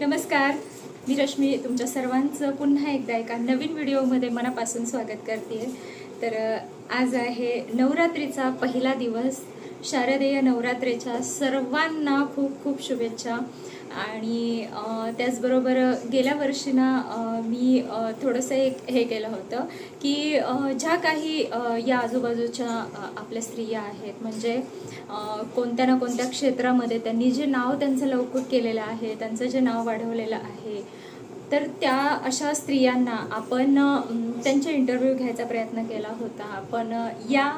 नमस्कार मी रश्मी तुमच्या सर्वांचं पुन्हा एकदा एका नवीन व्हिडिओमध्ये मनापासून स्वागत करते. तर आज आहे नवरात्रीचा पहिला दिवस. शारदेय नवरात्रीच्या सर्वांना खूप खूप शुभेच्छा. आणि त्याचबरोबर गेल्या वर्षी ना मी थोडंसं एक हे केलं होतं की ज्या काही या आजूबाजूच्या आपल्या स्त्रिया आहेत म्हणजे कोणत्या ना कोणत्या क्षेत्रामध्ये त्यांनी जे नाव त्यांचं लवकर केलेलं आहे त्यांचं जे नाव वाढवलेलं आहे तर त्या अशा स्त्रियांना आपण त्यांचा त्यांचे इंटरव्ह्यू घ्यायचा प्रयत्न केला होता. आपण या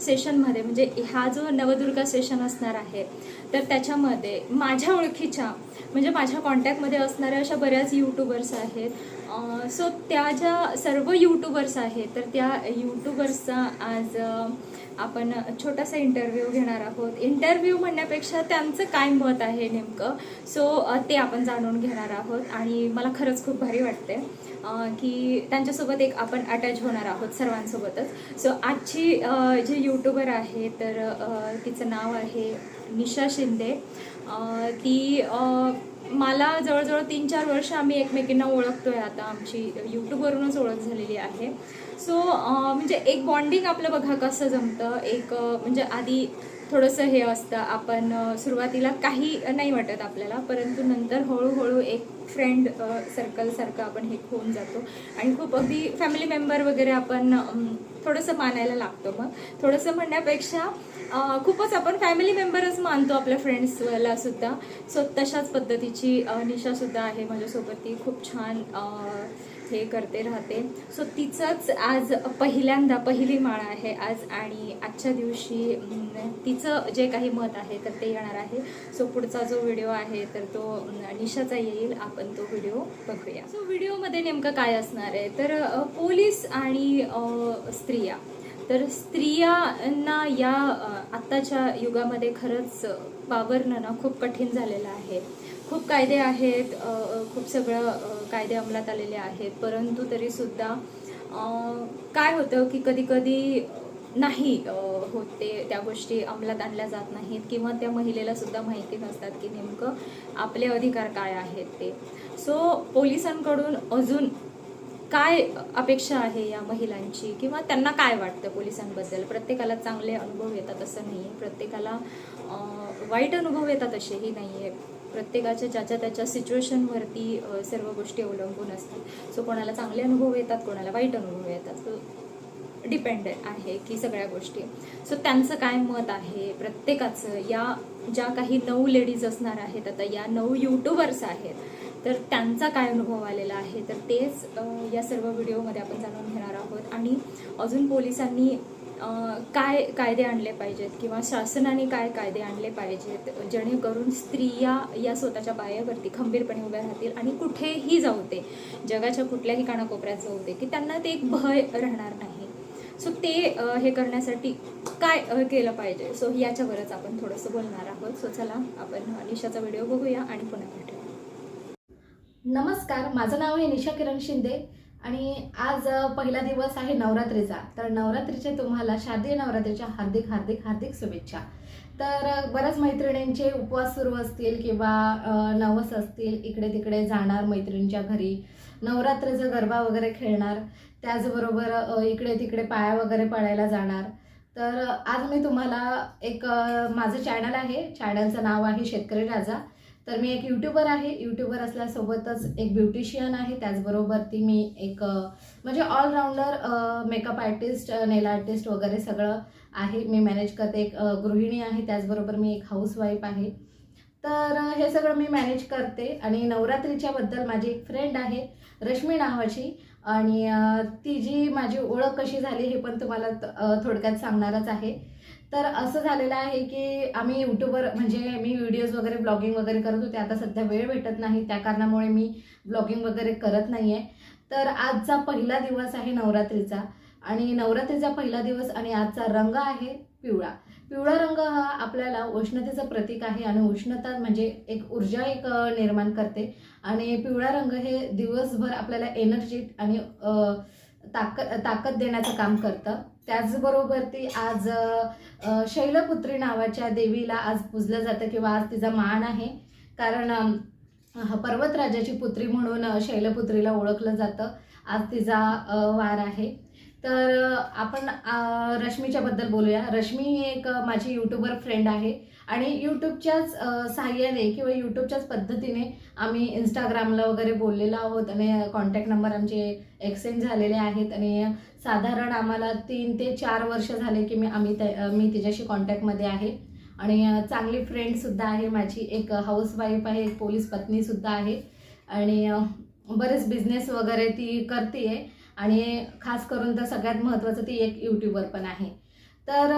सेशनमध्ये म्हणजे हा जो नवदुर्गा सेशन असणार आहे तर त्याच्यामध्ये माझ्या ओळखीच्या म्हणजे माझ्या कॉन्टॅक्टमध्ये असणाऱ्या अशा बऱ्याच यूट्यूबर्स आहेत. सो त्या ज्या सर्व यूट्यूबर्स आहेत तर त्या यूट्यूबर्सचा आज आपण छोटासा इंटरव्ह्यू घेणार आहोत. इंटरव्ह्यू म्हणण्यापेक्षा त्यांचं काय मत आहे नेमकं? सो ते आपण जाणून घेणार आहोत. आणि मला खरंच खूप भारी वाटते की त्यांच्यासोबत एक आपण अटॅच होणार आहोत सर्वांसोबतच. सो आजची जी यूट्यूबर आहे तर तिचं नाव आहे निशा शिंदे. ती मला जवळजवळ तीन चार वर्ष आम्ही एकमेकींना ओळखतो आहे आता. आमची यूट्यूबवरूनच ओळख झालेली आहे. सो म्हणजे एक बॉन्डिंग आपलं बघा कसं जमतं. एक म्हणजे आधी थोडंसं हे असतं. आपण सुरुवातीला काही नाही वाटत आपल्याला. परंतु नंतर हळूहळू एक फ्रेंड सर्कलसारखं आपण हे होऊन जातो. आणि खूप अगदी फॅमिली मेंबर वगैरे आपण थोडंसं मानायला लागतो मग. थोडंसं म्हणण्यापेक्षा खूपच आपण फॅमिली मेंबरच मानतो आपल्या फ्रेंड्सला सुद्धा. सो तशाच पद्धतीची निशासुद्धा आहे माझ्यासोबत. ती खूप छान हे करते राहते. सो तिचंच आज पहिल्यांदा पहिली माळ आहे आज आणि आजच्या दिवशी तिचं जे काही मत आहे तर ते येणार आहे. सो पुढचा जो व्हिडिओ आहे तर तो निशाचा येईल. आपण तो व्हिडिओ बघूया. सो व्हिडिओमध्ये नेमकं काय असणार आहे? तर पोलीस आणि स्त्रिया. तर स्त्रियांना या आत्ताच्या युगामध्ये खरंच वावरणं ना खूप कठीण झालेलं आहे. खूप कायदे आहेत खूप सगळं कायदे अंमलात आलेले आहेत. परंतु तरीसुद्धा काय होतं की कधी कधी नाही होते त्या गोष्टी अंमलात आणल्या जात नाहीत किंवा त्या महिलेला सुद्धा माहिती नसतात की नेमकं आपले अधिकार काय आहेत ते. सो पोलिसांकडून अजून काय अपेक्षा आहे या महिलांची? किंवा त्यांना काय वाटतं पोलिसांबद्दल? प्रत्येकाला चांगले अनुभव येतात असं नाही आहे. प्रत्येकाला वाईट अनुभव येतात असेही नाही आहे. प्रत्येकाच्या ज्याच्या त्याच्या सिच्युएशनवरती सर्व गोष्टी अवलंबून असतात. सो कोणाला चांगले अनुभव येतात कोणाला वाईट अनुभव येतात. सो डिपेंड आहे की सगळ्या गोष्टी. सो त्यांचं काय मत आहे? प्रत्येकाचं. या ज्या काही नऊ लेडीज असणार आहेत आता या नऊ युट्यूबर्स आहेत तर त्यांचा काय अनुभव आलेला आहे? तर तेच या सर्व व्हिडिओमध्ये आपण जाणून घेणार आहोत. आणि अजून पोलिसांनी काय कायदे आणले पाहिजेत किंवा शासनाने काय कायदे आणले पाहिजेत जेणेकरून स्त्रिया या स्वतःच्या पायावरती खंबीरपणे उभ्या राहतील आणि कुठेही जाऊ दे जगाच्या कुठल्याही कानाकोपऱ्यात जाऊ दे की त्यांना ते एक भय राहणार नाही. सो ते हे करण्यासाठी काय केलं पाहिजे? सो याच्यावरच आपण थोडंसं बोलणार आहोत. सो चला आपण निशाचा व्हिडिओ बघूया आणि पुन्हा भेटूया. नमस्कार माझं नाव आहे निशा किरण शिंदे आणि आज पहिला दिवस आहे नवरात्रीचा. तर नवरात्रीचे तुम्हाला शारदीय नवरात्रीच्या हार्दिक हार्दिक हार्दिक शुभेच्छा. तर बऱ्याच मैत्रिणींचे उपवास सुरू असतील किंवा नवस असतील इकडे तिकडे जाणार मैत्रिणींच्या घरी नवरात्रीचा गरबा वगैरे खेळणार त्याचबरोबर इकडे तिकडे पाया वगैरे पडायला जाणार. तर आज मी तुम्हाला एक माझं चॅनल आहे. चॅनलचं नाव आहे शेतकरी राजा. तर मी एक यूट्यूबर आहे. यूट्यूबर असल्यासोबतच एक ब्युटिशियन आहे. त्याचबरोबर ती मी एक म्हणजे allrounder makeup artist nail artist वगैरे सगळं आहे. मी मॅनेज करते. एक गृहिणी आहे. त्याचबरोबर मी एक हाऊसवाईफ आहे. तर हे सगळं मी मॅनेज करते. आणि नवरात्रीच्याबद्दल माझी एक फ्रेंड आहे रश्मी नावाची. आणि ती जी माझी ओळख कशी झाली हे पण तुम्हाला थोडक्यात सांगणारच आहे. तर असं झालेलं आहे की आम्ही यूट्यूबवर म्हणजे मी व्हिडिओज वगैरे ब्लॉगिंग वगैरे करत होते. आता सध्या वेळ भेटत नाही. त्या कारणामुळे मी ब्लॉगिंग वगैरे करत नाही आहे तर आजचा पहिला दिवस आहे नवरात्रीचा. आणि नवरात्रीचा पहिला दिवस आणि आजचा रंग आहे पिवळा. पिवळा रंग हा आपल्याला उष्णतेचं प्रतीक आहे आणि उष्णता म्हणजे एक ऊर्जा एक निर्माण करते. आणि पिवळा रंग हे दिवसभर आपल्याला एनर्जी आणि ताकद ताकद देण्याचं काम करतं. त्याचबरोबर ती आज शैलपुत्री नावाच्या देवीला आज पूजलं जातं किंवा आज तिचा मान आहे. कारण हा, पर्वतराजाची पुत्री म्हणून शैलपुत्रीला ओळखलं जातं. आज तिचा वार आहे. तर आपण रश्मीच्या रश्मीच्याबद्दल बोलूया. रश्मी ही एक माझी यूट्यूबर फ्रेंड आहे आणि यूट्यूबच्याच सहाय्याने किंवा यूट्यूबच्याच पद्धतीने आम्ही इंस्टाग्रामला वगैरे बोललेलो आहोत आणि कॉन्टॅक्ट नंबर आमचे एक्सचेंज झालेले आहेत आणि साधारण आम्हाला तीन ते चार वर्ष झाले की मी आम्ही त्या- मी तिच्याशी कॉन्टॅक्टमध्ये आहे. आणि चांगली फ्रेंडसुद्धा आहे माझी. एक हाऊसवाईफ आहे एक पोलीस पत्नीसुद्धा आहे. आणि बरेच बिझनेस वगैरे ती करते आहे आणि खास करून तर सगळ्यात महत्त्वाचं ती एक यूट्यूबर पण आहे. तर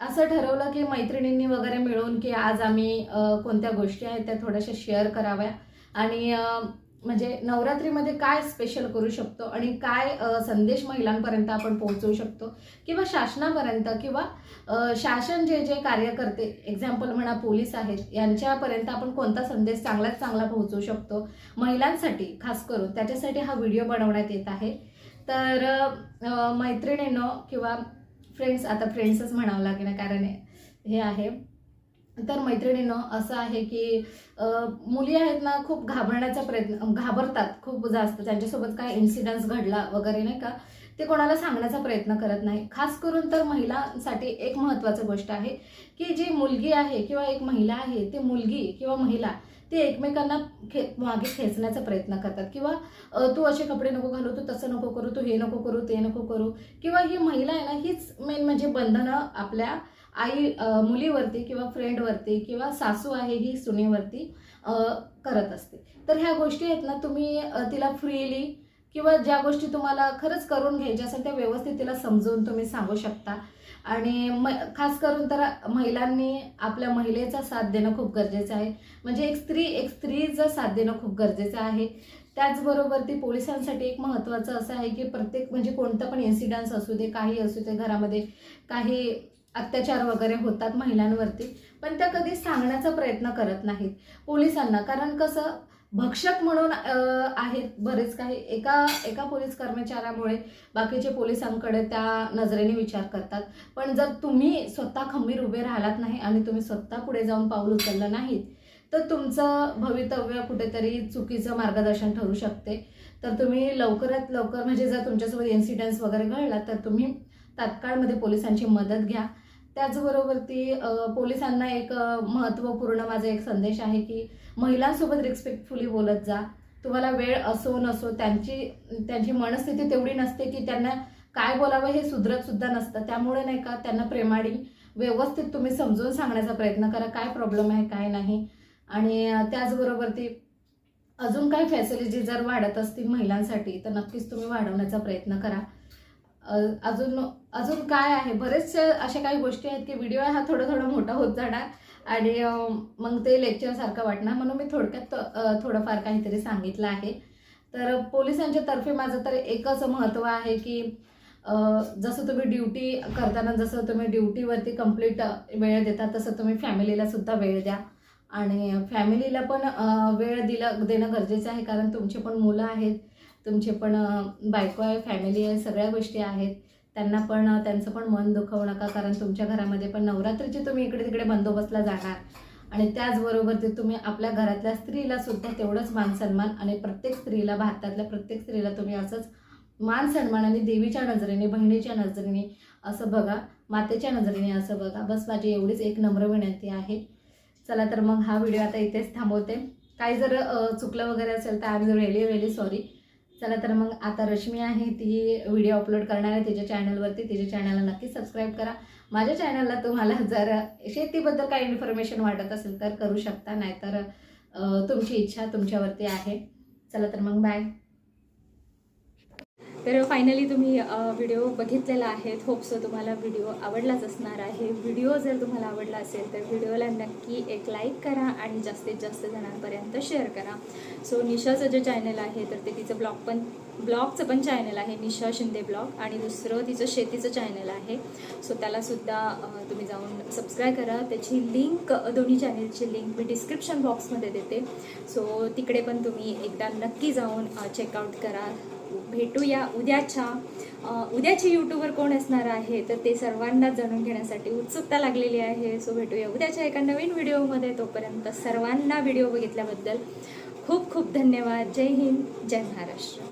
असं ठरवलं की मैत्रिणींनी वगैरे मिळून की आज आम्ही कोणत्या गोष्टी आहेत त्या थोड्याशा शेअर कराव्या. आणि म्हणजे नवरात्रीमध्ये काय स्पेशल करू शकतो आणि काय संदेश महिलांपर्यंत आपण पोहोचवू शकतो? किंवा शासनापर्यंत किंवा शासन जे जे कार्य करते एक्झाम्पल म्हणा पोलीस आहेत यांच्यापर्यंत आपण कोणता संदेश चांगल्यात चांगला पोहोचवू शकतो? महिलांसाठी खास करून त्याच्यासाठी हा व्हिडिओ बनवण्यात येत आहे. तर मैत्रिणींनो किंवा फ्रेंड्स आता फ्रेंड्सच म्हणावं लागेल कारण हे आहे. तर मैत्रिणींनो असं आहे की मुली आहेत ना खूप घाबरण्याचा प्रयत्न घाबरतात खूप जास्त. त्यांच्यासोबत काय इन्सिडन्स घडला वगैरे नाही का ते कोणाला सांगण्याचा प्रयत्न करत नाही. खास करून तर महिलांसाठी एक महत्त्वाचं गोष्ट आहे की जी मुलगी आहे किंवा एक महिला आहे ती मुलगी किंवा महिला ते एकमेकांना खे मागे खेचण्याचा प्रयत्न करतात. किंवा तू असे कपडे नको घालू तू तसं नको करू तू हे नको करू ते नको करू. किंवा ही महिला आहे ना हीच मेन म्हणजे बंधनं आपल्या आई मुलीवरती किंवा फ्रेंडवरती किंवा सासू आहे ही सुनेवरती करत असते. तर ह्या गोष्टी आहेत ना तुम्ही तिला फ्रीली किंवा ज्या गोष्टी तुम्हाला खरंच करून घ्यायच्या असेल त्या व्यवस्थित तिला समजवून तुम्ही सांगू शकता. आणि म खास करून तर महिलांनी आपल्या महिलेचा साथ देणं खूप गरजेचं आहे. म्हणजे एक स्त्री एक स्त्रीचं साथ देणं खूप गरजेचं आहे. त्याचबरोबर ती पोलिसांसाठी एक महत्त्वाचं असं आहे की प्रत्येक म्हणजे कोणतं पण इन्सिडन्स असू दे काही असू दे घरामध्ये काही अत्याचार वगैरे होतात महिलांवरती पण त्या कधी सांगण्याचा प्रयत्न करत नाहीत पोलिसांना. कारण कसं भक्षक म्हणून आहेत बरेच काही. एका एका पोलीस कर्मचाऱ्यामुळे बाकीचे पोलिसांकडे त्या नजरेने विचार करतात. पण जर तुम्ही स्वतः खंबीर उभे राहिलात नाही आणि तुम्ही स्वतः पुढे जाऊन पाऊल उचललं नाहीत तर तुमचं भवितव्य कुठेतरी चुकीचं मार्गदर्शन ठरू शकते. तर तुम्ही लवकरात लवकर म्हणजे जर तुमच्यासोबत इन्सिडेंट्स वगैरे घडला तर तुम्ही तात्काळमध्ये पोलिसांची मदत घ्या. त्याचबरोबर ती पोलिसांना एक महत्त्वपूर्ण माझा एक संदेश आहे की महिलांसोबत रिस्पेक्टफुली बोलत जा. तुम्हाला वेळ असो नसो त्यांची त्यांची मनस्थिती तेवढी नसते की त्यांना काय बोलावं हे सुधरतसुद्धा नसतं. त्यामुळे नाही का त्यांना प्रेमाडी व्यवस्थित तुम्ही समजून सांगण्याचा प्रयत्न करा काय प्रॉब्लेम आहे काय नाही. आणि त्याचबरोबर ती अजून काही फॅसिलिटी जर वाढत असतील महिलांसाठी तर नक्कीच तुम्ही वाढवण्याचा प्रयत्न करा. अजून अजून काय आहे? बरेचसे अशा काही गोष्टी आहेत की व्हिडिओ हा थोडा थोडा मोठा होत जाणार आणि मग ते लेक्चरसारखं वाटणार. म्हणून मी थोडक्यात थोडंफार काहीतरी सांगितलं आहे. तर पोलिसांच्या तर्फे माझं तर एकच महत्त्व आहे की जसं तुम्ही ड्युटी करताना जसं तुम्ही ड्युटीवरती कंप्लीट वेळ देता तसं तुम्ही फॅमिलीला सुद्धा वेळ द्या. आणि फॅमिलीला पण वेळ दिलं देणं गरजेचं आहे. कारण तुमचे पण मुलं आहेत. तुमचे पण बायको आहे फॅमिली आहे सगळ्या गोष्टी आहेत. त्यांना पण त्यांचं पण मन दुखवू नका कारण तुमच्या घरामध्ये पण नवरात्रीचे तुम्ही इकडे तिकडे बंदोबस्तला जाणार. आणि त्याचबरोबर ते तुम्ही आपल्या घरातल्या स्त्रीला सुद्धा तेवढंच मान सन्मान आणि प्रत्येक स्त्रीला भारतातल्या प्रत्येक स्त्रीला तुम्ही असंच मान सन्मान आणि देवीच्या नजरेने बहिणीच्या नजरेने असं बघा मातेच्या नजरेने असं बघा. बस माझी एवढीच एक नम्र विनंती आहे. चला तर मग हा व्हिडिओ आता इथेच थांबवते. काही जर चुकलं वगैरे असेल तर I am really really sorry चला तर मग आता रश्मी आहे ती व्हिडिओ अपलोड करणार आहे तिच्या चॅनलवरती तिच्या चॅनलला नक्की सबस्क्राईब करा. माझ्या चॅनलला तुम्हाला जर शेतीबद्दल काही इन्फॉर्मेशन वाटत असेल तर करू शकता नाहीतर तुमची इच्छा तुमच्यावरती आहे. चला तर मग बाय तर फायनली तुम्ही व्हिडिओ बघितलेला आहे होपसो तुम्हाला व्हिडिओ आवडलाच असणार आहे. व्हिडिओ जर तुम्हाला आवडला असेल तर व्हिडिओला नक्की एक लाईक करा आणि जास्तीत जास्त जणांपर्यंत शेअर करा. सो निशाचं जे चॅनल आहे तर ते तिचं ब्लॉग पण ब्लॉगचं पण चॅनल आहे निशा शिंदे ब्लॉग आणि दुसरं तिचं शेतीचं चॅनल आहे. सो त्यालासुद्धा तुम्ही जाऊन सबस्क्राईब करा. त्याची लिंक दोन्ही चॅनलची लिंक मी डिस्क्रिप्शन बॉक्समध्ये देते. सो तिकडे पण तुम्ही एकदा नक्की जाऊन चेकआउट करा. भेटूया. उद्याच्या अ, उद्याचे यूट्यूबर कोण असणार आहे तर ते सर्वांना जाणून घेण्यासाठी उत्सुकता लागलेली आहे. सो भेटूया उद्याच्या एका नवीन व्हिडिओमध्ये. तोपर्यंत सर्वांना व्हिडिओ बघितल्याबद्दल खूप खूप धन्यवाद. जय हिंद. जय महाराष्ट्र.